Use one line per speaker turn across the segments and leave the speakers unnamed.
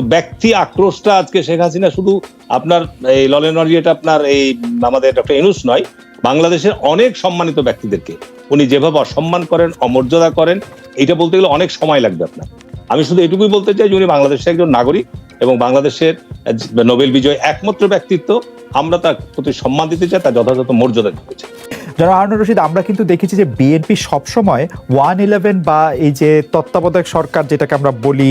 তো ব্যক্তি আক্রোশটা আজকে শেখ হাসিনা শুধু আপনার এই ললেন এটা আপনার এই আমাদের ডক্টর এনুস নয়, বাংলাদেশের অনেক সম্মানিত ব্যক্তিদেরকে। উনি যেভাবে অসম্মান করেন, অমর্যাদা করেন এটা বলতে গেলে অনেক সময় লাগবে আপনার। আমি শুধু এটুকুই বলতে চাই যে উনি বাংলাদেশের একজন নাগরিক এবং বাংলাদেশের নোবেল বিজয় একমাত্র ব্যক্তিত্ব। আমরা তার প্রতি সম্মান দিতে চাই, তার যথাযথ মর্যাদা দিতে চাই।
যারা হারুন রশিদ, আমরা কিন্তু দেখেছি যে বিএনপি সবসময় ওয়ান ইলেভেন বা এই যে তত্ত্বাবধায়ক সরকার, যেটাকে আমরা বলি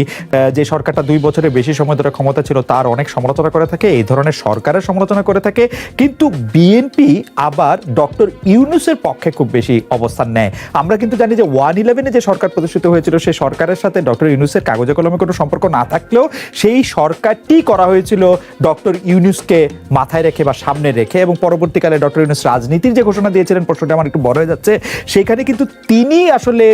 যে সরকারটা দুই বছরের বেশি সময় ধরে ক্ষমতা ছিল, তার অনেক সমালোচনা করে থাকে, এই ধরনের সরকারের সমালোচনা করে থাকে। কিন্তু বিএনপি আবার ডক্টর ইউনুসের পক্ষে খুব বেশি অবস্থান নেয়। আমরা কিন্তু জানি যে ওয়ান ইলেভেনে যে সরকার প্রতিষ্ঠিত হয়েছিল, সেই সরকারের সাথে ডক্টর ইউনুসের কাগজে কলমে কোনো সম্পর্ক না থাকলেও সেই সরকারটি করা হয়েছিল ডক্টর ইউনুসকে মাথায় রেখে বা সামনে রেখে এবং পরবর্তীকালে ডক্টর ইউনুস রাজনীতির যে ঘোষণা দিয়েছিলেন প্রশ্নটা আমার একটু বড় হয়ে যাচ্ছে। সেখানে কিন্তু তিনি আসলে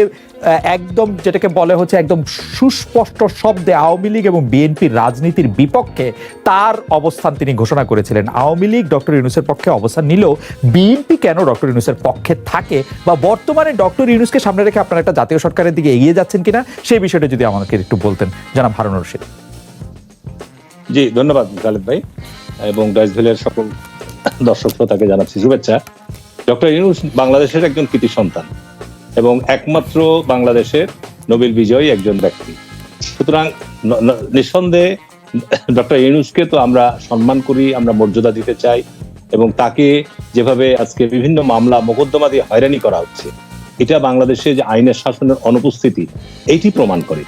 একদম যেটাকে বলে হচ্ছে একদম সুস্পষ্ট শব্দে আওয়ামী লীগ এবং বিএনপির রাজনীতির বিপক্ষে তার অবস্থান তিনি ঘোষণা করেছিলেন। আওয়ামী লীগ ডক্টর ইউনুসের পক্ষে অবস্থান নিলেও বিএনপি কেন ডক্টর ইউনুসের পক্ষে থাকে বা বর্তমানে ডক্টর ইউনুসকে সামনে রেখে আপনারা একটা জাতীয় সরকারের দিকে এগিয়ে যাচ্ছেন কিনা, সেই বিষয়টা যদি আমাকে একটু বলতেন, জানাব হারুন রশিদ।
জি, ধন্যবাদ, খালেদ ভাই এবং ডয়েস সকল দর্শক শ্রোতাকে জানাচ্ছি শুভেচ্ছা। ডক্টর ইউনুস বাংলাদেশের একজন কৃতি সন্তান এবং একমাত্র বাংলাদেশের নোবেল বিজয়ী একজন ব্যক্তি। সুতরাং নিঃসন্দেহে ডক্টর ইউনুসকে তো আমরা সম্মান করি, আমরা মর্যাদা দিতে চাই এবং তাকে যেভাবে আজকে বিভিন্ন মামলা, মোকদ্দমা দিয়ে হয়রানি করা হচ্ছে, এটা বাংলাদেশে যে আইনের শাসনের অনুপস্থিতি, এইটি প্রমাণ করে।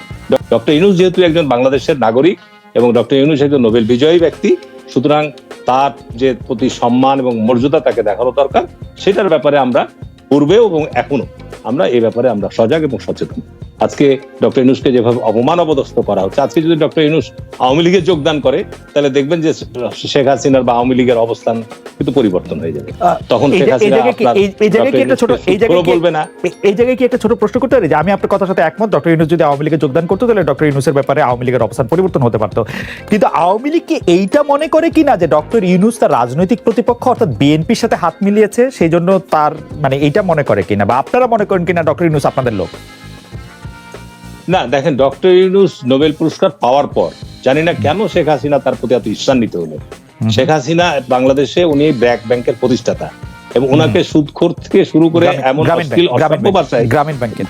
ডক্টর ইউনুস যেহেতু একজন বাংলাদেশের নাগরিক এবং ডক্টর ইউনুস একজন নোবেল বিজয়ী ব্যক্তি, সুতরাং তার যে প্রতি সম্মান এবং মর্যাদা তাকে দেখানো দরকার, সেটার ব্যাপারে আমরা পূর্বেও এবং এখনও আমরা এই ব্যাপারে আমরা সজাগ এবং সচেতন। আজকে ডক্টর ইউনুসকে যেভাবে অপমান অবদস্ত করা হচ্ছে আজকে যদি ডক্টর ইউনুস আওয়ামী লীগে যোগদান করে তাহলে দেখবেন যে শেখ হাসিনার বা আওয়ামী লীগের অবস্থান কিন্তু পরিবর্তন হয়ে যাবে। তখন শেখ হাসিনা
কি- এই- জায়গায় কি
ডক্টর
একটা ছোট এই জায়গায়
বলবে না।
এই জায়গায় কি একটা ছোট প্রশ্ন করতে পারি? যে আমি আপনার কথার সাথে একমত ডক্টর ইউনুস যদি আওয়ামী লীগে যোগদান করতো তাহলে ডক্টর ইউনুসের ব্যাপারে আওয়ামী লীগের অবস্থান পরিবর্তন হতে পারতো। কিন্তু আওয়ামী লীগ কি এইটা মনে করে কিনা যে ডক্টর ইউনুস তার রাজনৈতিক প্রতিপক্ষ অর্থাৎ বিএনপির সাথে হাত মিলিয়েছে সেই জন্য তার মানে এইটা মনে করে কিনা? বা আপনারা মনে করেন কিনা ডক্টর ইউনুস আপনাদের লোক?
না দেখেন ডক্টর ইউনুস নোবেল পুরস্কার পাওয়ার পর জানি না কেন শেখ হাসিনা তার প্রতি এত ঈর্ষান্বিত হলো শেখ হাসিনা বাংলাদেশে উনি ব্র্যাক ব্যাংকের প্রতিষ্ঠাতা এবং ওনাকে সুদখোর থেকে শুরু করে এমন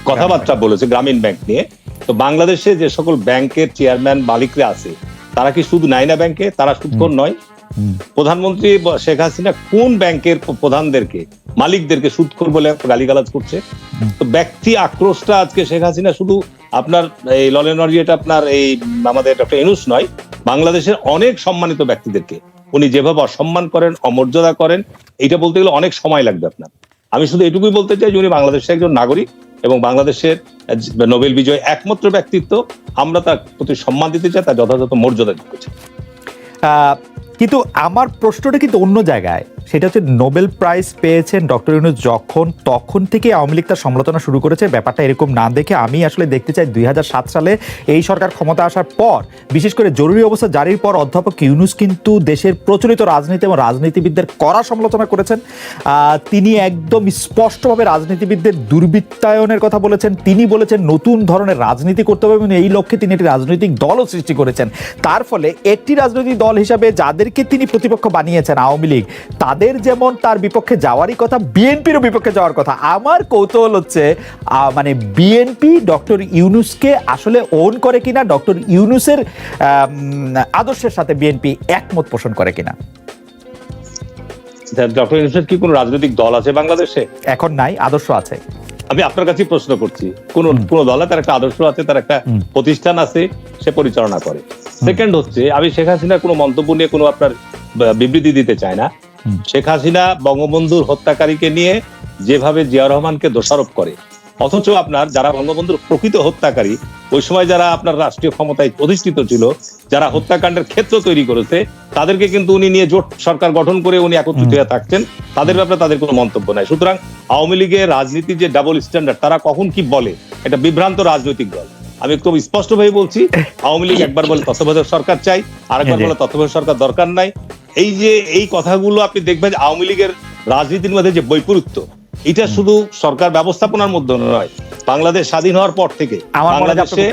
কথাবার্তা বলেছে গ্রামীণ ব্যাংক নিয়ে। তো বাংলাদেশে যে সকল ব্যাংকের চেয়ারম্যান মালিকরা আছে তারা কি সুদ শুধু নাইনা ব্যাংকে? তারা সুদখোর নয়। প্রধানমন্ত্রী শেখ হাসিনা কোন ব্যাংকের প্রধানদেরকে, মালিকদেরকে সুদখোর বলে গালিগালাজ করছে? তো ব্যক্তি আক্রোশটা আজকে শেখ হাসিনা শুধু আপনার এই ললেন আপনার এই আমাদের ডক্টর এনুস নয়, বাংলাদেশের অনেক সম্মানিত ব্যক্তিদেরকে। উনি যেভাবে অসম্মান করেন, অমর্যাদা করেন এটা বলতে গেলে অনেক সময় লাগবে আপনার। আমি শুধু এটুকুই বলতে চাই যে উনি বাংলাদেশের একজন নাগরিক এবং বাংলাদেশের নোবেল বিজয় একমাত্র ব্যক্তিত্ব। আমরা তার প্রতি সম্মান দিতে চাই, তার যথাযথ মর্যাদা দিতে চাই।
কিন্তু আমার প্রশ্নটা কিন্তু অন্য জায়গায়। সেটা হচ্ছে নোবেল প্রাইজ পেয়েছেন ডক্টর ইউনুস যখন, তখন থেকে আওয়ামী লীগ তার সমালোচনা শুরু করেছে। ব্যাপারটা এরকম না দেখে আমি আসলে দেখতে চাই দুই হাজার সাত সালে এই সরকার ক্ষমতা আসার পর। বিশেষ করে জরুরি অবস্থা জারির পর অধ্যাপক ইউনুস কিন্তু দেশের প্রচলিত রাজনীতি এবং রাজনীতিবিদদের কড়া সমালোচনা করেছেন। তিনি একদম স্পষ্টভাবে রাজনীতিবিদদের দুর্বৃত্তায়নের কথা বলেছেন। তিনি বলেছেন নতুন ধরনের রাজনীতি করতে হবে এবং এই লক্ষ্যে তিনি একটি রাজনৈতিক দলও সৃষ্টি করেছেন। তার ফলে একটি রাজনৈতিক দল হিসাবে যাদেরকে তিনি প্রতিপক্ষ বানিয়েছেন আওয়ামী লীগ, তাদের যেমন তার বিপক্ষে যাওয়ারই কথা বিএনপিরও বিপক্ষে যাওয়ার কথা। আমার কৌতূহল হচ্ছে মানে বিএনপি ডক্টর ইউনুসকে আসলে ওন করে কিনা ডক্টর ইউনুসের আদর্শের সাথে বিএনপি একমত পোষণ করে কিনা?
ডক্টর ইউনুসের কি কোনো রাজনৈতিক দল আছে বাংলাদেশে?
এখন নাই আদর্শ আছে।
আমি আপনার কাছে প্রশ্ন করছি। কোন কোন দলে তার একটা আদর্শ আছে তার একটা প্রতিষ্ঠান আছে সে পরিচালনা করে। সেকেন্ড হচ্ছে আমি শেখ হাসিনার কোনো মন্তব্য নিয়ে কোনো আপনার বিবৃতি দিতে চাই না। শেখ হাসিনা বঙ্গবন্ধুর হত্যাকারীকে নিয়ে যেভাবে জিয়া রহমানকে দোষারোপ করে অথচ আপনার যারা বঙ্গবন্ধুর প্রকৃত হত্যাকারী ওই সময় যারা আপনার রাষ্ট্রীয় ক্ষমতায় অধিষ্ঠিত ছিল যারা হত্যাকাণ্ডের ক্ষেত্র তৈরি করেছে তাদেরকে কিন্তু উনি নিয়ে জোট সরকার গঠন করে উনি একত্রিত হয়ে থাকছেন। তাদের ব্যাপারে তাদের কোনো মন্তব্য নাই। সুতরাং আওয়ামী লীগের রাজনীতি যে ডাবল স্ট্যান্ডার্ড তারা কখন কি বলে এটা বিভ্রান্ত রাজনৈতিক দল। আমি খুব স্পষ্ট ভাবে বলছি আওয়ামী লীগ একবার বলে তত্ত্বাবধায়ক সরকার চাই আরেকবার
জি।
বলে তত্ত্বাবধায়ক সরকার দরকার নাই। এই যে এই কথাগুলো আপনি দেখবেন যে আওয়ামী লীগের রাজনীতির মধ্যে যে বৈপরীত্য এটা শুধু সরকার ব্যবস্থাপনার মধ্যে নয় বাংলাদেশ স্বাধীন হওয়ার পর থেকে বাংলাদেশে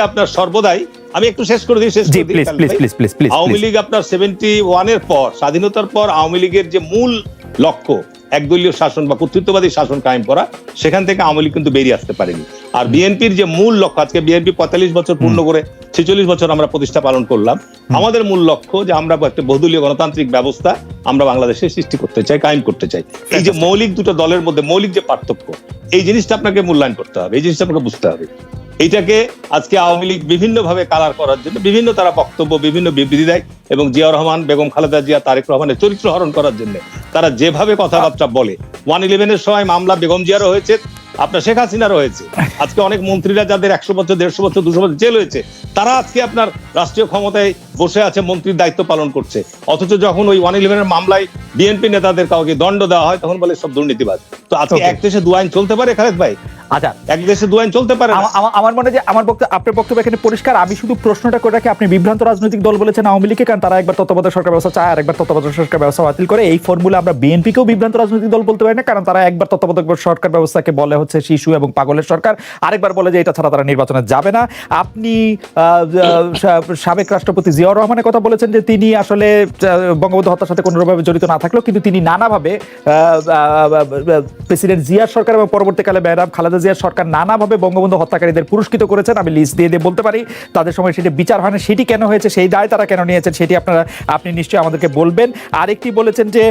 আপনার সর্বদাই আমি একটু শেষ করে দিই শেষ আওয়ামী লীগ আপনার সেভেন্টি ওয়ানের পর স্বাধীনতার পর আওয়ামী লীগের যে মূল লক্ষ্য একদলীয় শাসন বা কর্তৃত্ববাদী শাসন কায়েম করা সেখান থেকে আওয়ামী লীগ কিন্তু বেরিয়ে আসতে পারেনি। আর বিএনপির যে মূল লক্ষ্য আজকে বিএনপি পঁয়তাল্লিশ বছর পূর্ণ করে ছেচল্লিশ বছর আমরা প্রতিষ্ঠা পালন করলাম আমাদের মূল লক্ষ্য যে আমরা একটা বহুদলীয় গণতান্ত্রিক ব্যবস্থা আমরা বাংলাদেশে সৃষ্টি করতে চাই কায়েম করতে চাই। এই যে মৌলিক দুটো দলের মধ্যে মৌলিক যে পার্থক্য এই জিনিসটা আপনাকে মূল্যায়ন করতে হবে এই জিনিসটা আপনাকে বুঝতে হবে। এইটাকে আজকে আওয়ামী লীগ বিভিন্ন ভাবে কালার করার জন্য বিভিন্ন তারা বক্তব্য বিভিন্ন বিবৃতি দেয় এবং জিয়া রহমান বেগম খালেদা জিয়া তারেক রহমানের চরিত্র হরণ করার জন্য তারা যেভাবে কথাবার্তা বলে ওয়ান ইলেভেনের সময় মামলা বেগম জিয়ারও হয়েছে আপনার শেখ হাসিনা রয়েছে। আজকে অনেক মন্ত্রীরা যাদের একশো বছর, দেড়শো বছর, দুশো বছর জেল হয়েছে, তারা আজকে আপনার রাষ্ট্রীয় ক্ষমতায় বসে আছে মন্ত্রীর দায়িত্ব পালন করছে। অথচ যখন ওই ওয়ান ইলেভেনের মামলায় বিএনপি নেতাদের কাউকে দণ্ড দেওয়া হয় তখন বলে সব দুর্নীতিবাদ তো আজকে এক দেশে দু আইন চলতে পারে খালেদ ভাই?
আচ্ছা।
এক দেশে দু আইন চলতে পারে
আমার মনে যে আমার বক্তব্য আপনার বক্তব্য এখানে পরিষ্কার। আমি শুধু প্রশ্নটা করে রাখি আপনি বিভ্রান্ত রাজনৈতিক দল বলেছেন আওয়ামী লীগকে কারণ তারা একবার তত্ত্বাবধায়ক সরকার ব্যবস্থা চায় আর একবার তত্ত্বাবধায়ক সরকার ব্যবস্থা বাতিল করে। এই ফর্মুলা আমরা বিএনপিকেও বিভ্রান্ত রাজনৈতিক দল বলতে পারি না কারণ তারা একবার তত্ত্বাবধায়ক সরকার ব্যবস্থাকে বলে হচ্ছে শিশু এবং পাগলের সরকার আরেকবার বলে যে এটা ছাড়া তারা নির্বাচনে যাবে না। আপনি সাবেক রাষ্ট্রপতি জিয়াউর রহমানের কথা বলেছেন যে তিনি আসলে বঙ্গবন্ধু হত্যার সাথে কোনোভাবে জড়িত না থাকলেও কিন্তু তিনি নানাভাবে প্রেসিডেন্ট জিয়ার সরকার এবং পরবর্তীকালে ম্যাডাম খালেদা জিয়ার সরকার নানাভাবে বঙ্গবন্ধু হত্যাকারীদের পুরস্কৃত করেছেন। আমি লিস্ট দিয়ে দিয়ে বলতে পারি, তাদের সময় সেটি বিচার হয় না সেটি কেন হয়েছে, সেই দায় তারা কেন নিয়েছেন সেটি আপনারা, আপনি নিশ্চয়ই আমাদেরকে বলবেন। আরেকটি বলেছেন যে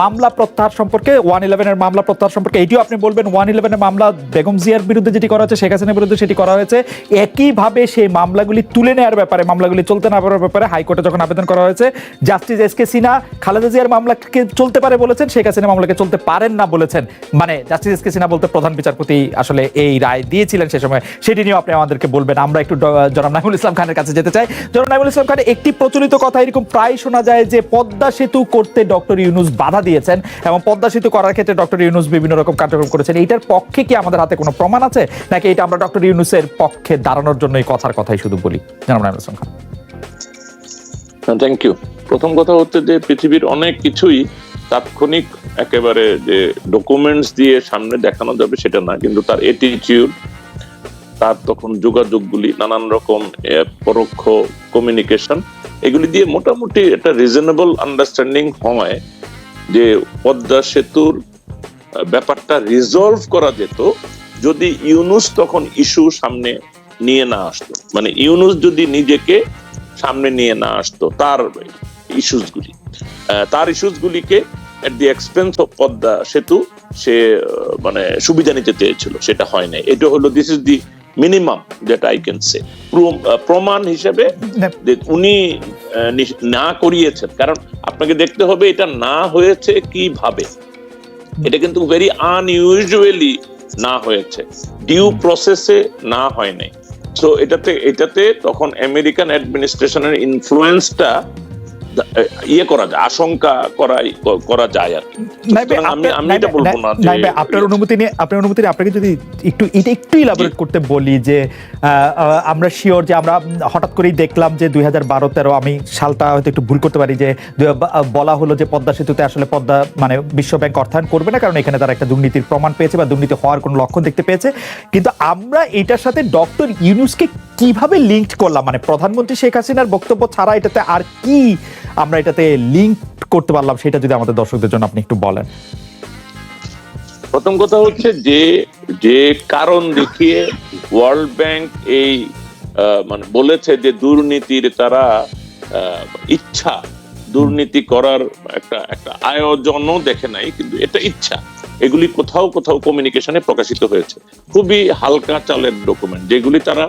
মামলা প্রত্যাহার সম্পর্কে, ওয়ান ইলেভেনের মামলা প্রত্যাহার সম্পর্কে, এটিও আপনি বলবেন, ওয়ান ইলেভেনের মামলা বেগম জিয়ার বিরুদ্ধে যেটি করা হয়েছে, শেখ হাসিনার বিরুদ্ধে সেটি করা হয়েছে, একইভাবে সেই মামলাগুলি তুলে নেওয়ার ব্যাপারে মামলাগুলি চলতে না পারার ব্যাপারে হাইকোর্টে যখন আবেদন করা হয়েছে, justice S K Sinha, Khaleda জিয়ার মামলাকে চলতে পারে বলেছেন, শেখ হাসিনা মামলাকে চলতে পারেন না বলেছেন। মানে জাস্টিস এস কে সিনহা বলতে প্রধান বিচারপতি আসলে এই রায় দিয়েছিলেন সে সময়। সেটি নিয়েও আপনি আমাদেরকে বলবেন। আমরা একটু জনাব নাইমুল ইসলাম খানের কাছে যেতে চাই। জনাব নাইমুল ইসলাম খান, একটি প্রচলিত কথা এরকম প্রায় শোনা যায় যে পদ্মা সেতু করতে ডক্টর ইউনুস বাধা দিয়েছেন এবং পদ্মা সেতু করার ক্ষেত্রে ডক্টর ইউনুস বিভিন্ন রকম কার্যক্রম করেছেন। এইটার পক্ষে কি আমাদের হাতে কোনো প্রমাণ আছে? নাকি এটা আমরা ডক্টর ইউনুসের পক্ষে দাঁড়ানোর জন্য এই কথার কথাই শুধু বলি? জনাব নাইমুল ইসলাম খান।
থ্যাংক ইউ প্রথম কথা হচ্ছে যে পৃথিবীর অনেক কিছুই তাৎক্ষণিক একেবারে যে ডকুমেন্টস দিয়ে সামনে দেখানো যাবে সেটা না, কিন্তু তার এটিটিউড তার তখন যোগাযোগগুলি, নানান রকম পরোক্ষ কমিউনিকেশন এগুলি দিয়ে মোটামুটি একটা রিজনেবল আন্ডারস্ট্যান্ডিং হয় যে পদ্মা সেতুর ব্যাপারটা রিজলভ করা যেত যদি ইউনুস তখন ইস্যু সামনে নিয়ে না আসতো। মানে ইউনুস যদি নিজেকে সামনে নিয়ে না আসতো তার ইস্যুস গুলি। আহ, তার ইস্যুস গুলিকে at the expense of Padma Setu সে মানে সুবিধা নিতে চেয়েছিল সেটা হয় নাই। এটা হলো দিস ইজ দি মিনিমাম যেটা আই ক্যান সে প্রমাণ হিসেবে উনি আহ, না করিয়েছেন। কারণ আপনাকে দেখতে হবে এটা না হয়েছে কীভাবে? এটা কিন্তু ভেরি আনইউজুয়ালি না হয়েছে। ডিউ প্রসেসে না হয় নাই। সো এটাতে এটাতে তখন আমেরিকান অ্যাডমিনিস্ট্রেশনের ইনফ্লুয়েন্সটা ইয়ে করা যায় আশঙ্কা করা করা যায় আর আমি আমি এটা বলব না
আপনার অনুমতি নিয়ে আপনার অনুমতি নিয়ে আপনাকে যদি একটু এটা একটু ইলাবোরেট করতে বলি যে আমরা শিওর যে আমরা হঠাৎ করেই দেখলাম যে দুই হাজার বারো তেরো আমি সালটা হয়তো একটু ভুল করতে পারি যে বলা হলো যে পদ্মা সেতুতে আসলে পদ্মা মানে বিশ্ব ব্যাংক অর্থায়ন করবে না কারণ এখানে তারা একটা দুর্নীতির প্রমাণ পেয়েছে বা দুর্নীতি হওয়ার কোনো লক্ষণ দেখতে পেয়েছে। কিন্তু আমরা এটার সাথে ডক্টর ইউনুসকে কীভাবে লিঙ্কড করলাম? মানে প্রধানমন্ত্রী শেখ হাসিনার বক্তব্য ছাড়া এটাতে আর কি আমরা এটাতে লিঙ্ক করতে পারলাম, সেটা যদি আমাদের দর্শকদের জন্য আপনি একটু বলেন।
প্রথম কথা হচ্ছে যে যে কারণ দেখিয়ে ওয়ার্ল্ড ব্যাংক এই মানে বলেছে যে দুর্নীতির তারা ইচ্ছা। দুর্নীতি করার একটা একটা আয়োজনও দেখে নাই, কিন্তু এটা ইচ্ছা। এগুলি কোথাও কোথাও কমিউনিকেশনে প্রকাশিত হয়েছে। খুবই হালকা চালের ডকুমেন্ট যেগুলি তারা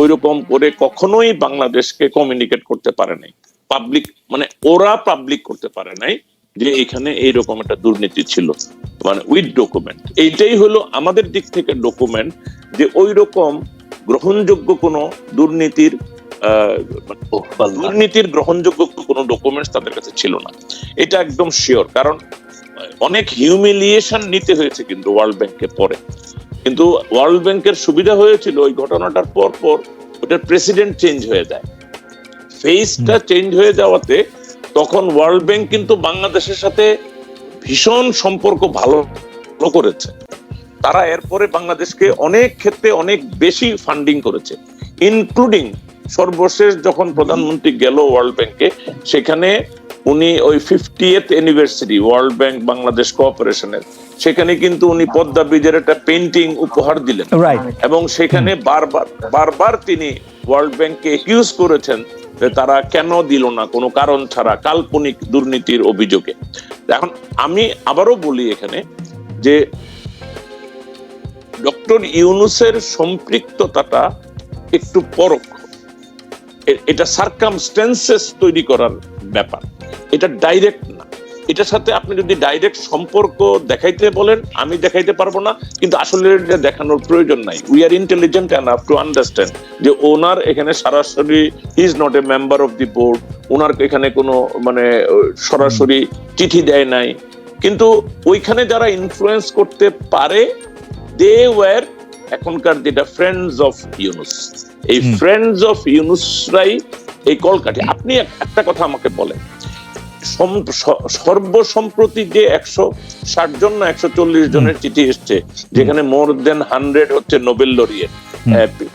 ওইরকম করে কখনোই বাংলাদেশকে কমিউনিকেট করতে পারে নাই। পাবলিক মানে ওরা পাবলিক করতে পারে নাই যে এখানে এইরকম একটা দুর্নীতি ছিল। মানে উইথ ডকুমেন্ট এইটাই হলো আমাদের দিক থেকে ডকুমেন্ট যে ওই রকম গ্রহণযোগ্য কোনো দুর্নীতির মানে দুর্নীতির গ্রহণযোগ্য কোনো ডকুমেন্টস তাদের কাছে ছিল না। এটা একদম শিওর কারণ অনেক হিউমিলিয়েশন নিতে হয়েছে কিন্তু ওয়ার্ল্ড ব্যাংকের পরে। কিন্তু ওয়ার্ল্ড ব্যাংকের সুবিধা হয়েছিল ওই ঘটনাটার পর পর ওটার প্রেসিডেন্ট চেঞ্জ হয়ে যায়। ফেসটা চেঞ্জ হয়ে যাওয়াতে তখন ওয়ার্ল্ড ব্যাংক কিন্তু বাংলাদেশের সাথে ভীষণ সম্পর্ক ভালো ভালো করেছে। তারা এরপরে বাংলাদেশকে অনেক ক্ষেত্রে অনেক বেশি ফান্ডিং করেছে ইনক্লুডিং সর্বশেষ যখন প্রধানমন্ত্রী গেল ওয়ার্ল্ড ব্যাংকে সেখানে উনি ওই fiftieth anniversary World Bank Bangladesh কোঅপারেশনের সেখানে কিন্তু উনি পদ্মা ব্রিজের একটা পেন্টিং উপহার দিলেন। এবং সেখানে বারবার বারবার তিনি ওয়ার্ল্ড ব্যাংককে একিউজ করেছেন যে তারা কেন দিল না কোনো কারণ ছাড়া কাল্পনিক দুর্নীতির অভিযোগে। এখন আমি আবারও বলি এখানে যে ডক্টর ইউনুসের সম্পৃক্ততাটা একটু পরোক্ষ। এ- এটা সার্কামস্টেন্সেস তৈরি করার ব্যাপার। এটা ডাইরেক্ট না। এটার সাথে আপনি যদি ডাইরেক্ট সম্পর্ক দেখাইতে বলেন আমি দেখাইতে পারব না কিন্তু আসলে দেখানোর প্রয়োজন নাই। We are intelligent enough to understand যে ওনার এখানে সরাসরি is not a member of the board ওনার এখানে কোনো মানে সরাসরি চিঠি দেয় নাই। কিন্তু ওইখানে যারা ইনফ্লুয়েন্স করতে পারে দে ওয়ার এখনকার যেটা ফ্রেন্ডস অফ ইউনুস এই ফ্রেন্ডস অফ ইউনুসরাই এই কলকাঠি। আপনি একটা কথা আমাকে বলেন। সর্বসম্প্রতি যে একশো ষাট জন না একশো চল্লিশ জনের চিঠি এসছে যেখানে মোর দেন হান্ড্রেড হচ্ছে নোবেল লরিয়েট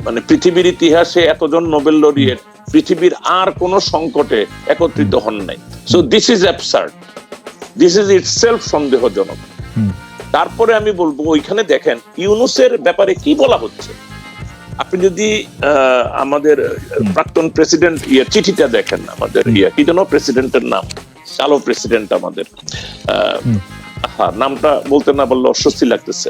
মানে পৃথিবীর ইতিহাসে এতজন নোবেল লরিয়েট পৃথিবীর আর কোন সংকটে একত্রিত হন নাই। So this is absurd this is itself সন্দেহজনক। তারপরে আমি বলব ওইখানে দেখেন ইউনুসের ব্যাপারে কি বলা হচ্ছে? আপনি যদি আমাদের প্রাক্তন প্রেসিডেন্ট ইয়ে চিঠিটা দেখেন আমাদের ইয়ে কি যেন প্রেসিডেন্টের নাম কালো প্রেসিডেন্ট আমাদের হ্যাঁ নামটা বলতে না বললে অস্বস্তি লাগতেছে।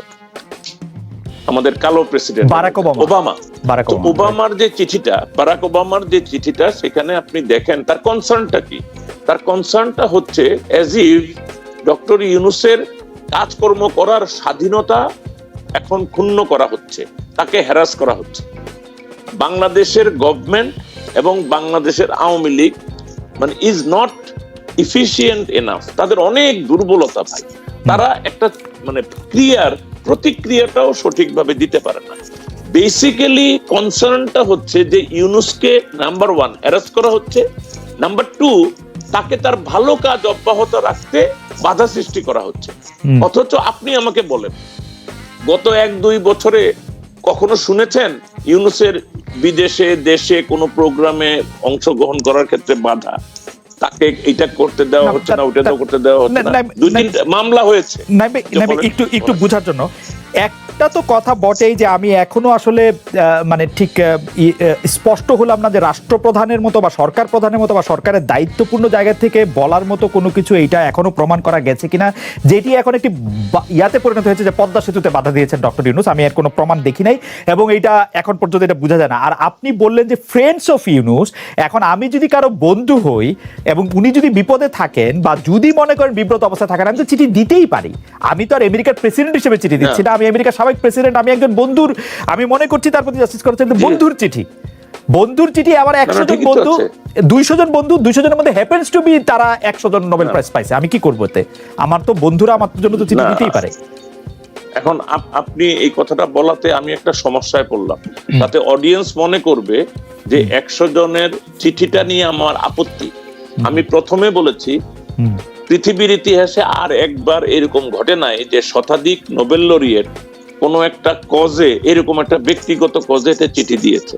আমাদের কালো প্রেসিডেন্ট
বারাক ওবামা। বারাক
ওবামার যে চিঠিটা বারাক ওবামার যে চিঠিটা সেখানে আপনি দেখেন তার কনসার্নটা কি? তার কনসার্নটা হচ্ছে অ্যাজ ইফ ডক্টর ইউনুসের কাজকর্ম করার স্বাধীনতা এখন ক্ষুণ্ণ করা হচ্ছে তাকে হ্যারাস করা হচ্ছে। বাংলাদেশের গভর্নমেন্ট এবং বাংলাদেশের আওয়ামী লীগ মানে ইজ নট ইফিসিয়েন্ট এনাফ তাদের অনেক দুর্বলতা ভাই। তারা একটা মানে ক্রিয়ার প্রতিক্রিয়াটাও সঠিকভাবে দিতে পারে না। বেসিক্যালি কনসার্নটা হচ্ছে যে ইউনুসকে নাম্বার ওয়ান হ্যারাস করা হচ্ছে। নাম্বার টু তাকে তার ভালো কাজ অব্যাহত রাখতে বাধা সৃষ্টি করা হচ্ছে। অথচ আপনি আমাকে বলেন গত এক দুই বছরে কখনো শুনেছেন ইউনুসের বিদেশে দেশে কোনো প্রোগ্রামে অংশগ্রহণ করার ক্ষেত্রে বাধা তাকে এটা করতে দেওয়া হচ্ছে না ওটা করতে দেওয়া হচ্ছে
না,
দুই তিন মামলা হয়েছে।
একটু একটু। বোঝার জন্য একটা তো কথা বটেই যে আমি এখনও আসলে মানে ঠিক স্পষ্ট হলাম না যে রাষ্ট্রপ্রধানের মতো বা সরকার প্রধানের মতো বা সরকারের দায়িত্বপূর্ণ জায়গা থেকে বলার মতো কোনো কিছু এইটা এখনও প্রমাণ করা গেছে কিনা যেটি এখন একটি ইয়াতে পরিণত হয়েছে যে পদ্মা সেতুতে বাধা দিয়েছেন ডক্টর ইউনুস। আমি এর কোনো প্রমাণ দেখি নাই এবং এইটা এখন পর্যন্ত এটা বোঝা যায় না। আর আপনি বললেন যে ফ্রেন্ডস অফ ইউনুস এখন আমি যদি কারও বন্ধু হই এবং উনি যদি বিপদে থাকেন বা যদি মনে করেন বিব্রত অবস্থায় থাকেন আমি তো চিঠি দিতেই পারি। আমি তো আর আমেরিকার প্রেসিডেন্ট হিসেবে চিঠি দিচ্ছি না। আমি আমেরিকার সাবেক প্রেসিডেন্ট আমি একজন বন্ধুর আমি মনে করছি তার প্রতি জাস্টিস
জি।
বন্ধুর চিঠি। বন্ধুর চিঠি আমার একশো জন বন্ধু দুইশো জন বন্ধু দুইশো জনের মধ্যে হ্যাপেন্স টু বি তারা একশো জন নোবেল প্রাইজ পাইছে। আমি কি করব এতে? আমার তো বন্ধুরা আমার জন্য তো চিঠি দিতেই পারে।
এখন আপনি এই কথাটা বলাতে আমি একটা সমস্যায় পড়লাম। তাতে অডিয়েন্স মনে করবে যে একশো জনের চিঠিটা নিয়ে আমার আপত্তি। আমি প্রথমে বলেছি পৃথিবীর ইতিহাসে আর একবার এরকম ঘটে নাই যে শতাধিক নোবেল লরিয়েট কোনো একটা কজে এরকম একটা ব্যক্তিগত কজেতে চিঠি দিয়েছে।